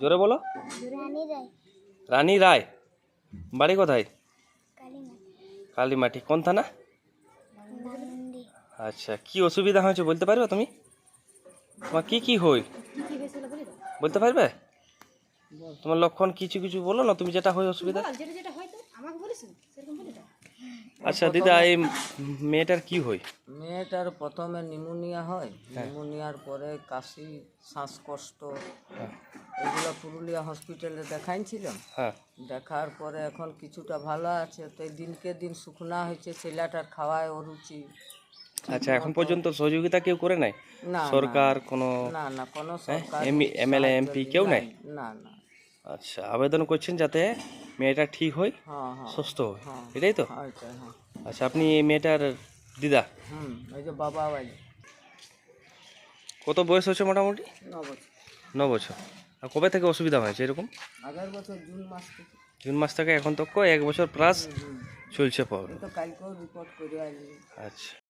জোরে বলো। রানী রায়। বাড়ি কোথায়? কালীমা কালীমাটি কোন থানা? আচ্ছা কি অসুবিধা হয়েছে বলতে পারবে তুমি? তোমার কি কি হই? বলতে পারবে? তোমার লক্ষণ কিছু কিছু বলো না তুমি যেটা হয় অসুবিধা। আচ্ছা দিদা এই মেয়েটার কি হই মেয়েটার প্রথমে নিউমোনিয়া হয়। নিউমোনিয়ার পরে কাশি শ্বাসকষ্ট হ্যাঁ। এগুলো পুরুলিয়া হসপিটালে দেখাইছিলাম। হ্যাঁ। দেখার পরে এখন কিছুটা ভালো আছে। তো এই দিনকে দিন শুকনা হয়েছে ছেলেটার খাওয়ায় অরুচি। আচ্ছা এখন পর্যন্ত সহযোগিতা কেউ করে নাই? না সরকার কোনো না না কোনো হ্যাঁ সরকার এমএলএ এমপি কেউ নাই? না না। আচ্ছা আবেদন করছেন যাতে মেয়েটা ঠিক হয় হ্যাঁ হ্যাঁ। সুস্থ হয়। হ্যাঁ। এটাই তো? আচ্ছা আপনি এই মেয়েটার দিদা? বাবা কত বয়স হচ্ছে মোটামুটি? ন বছর। আর কবে থেকে অসুবিধা হয়েছে এরকম? আগের বছর জুন মাস থেকে। জুন মাস থেকে এখন তক এক বছর প্লাস চলছে প্রবলেম তো আচ্ছা।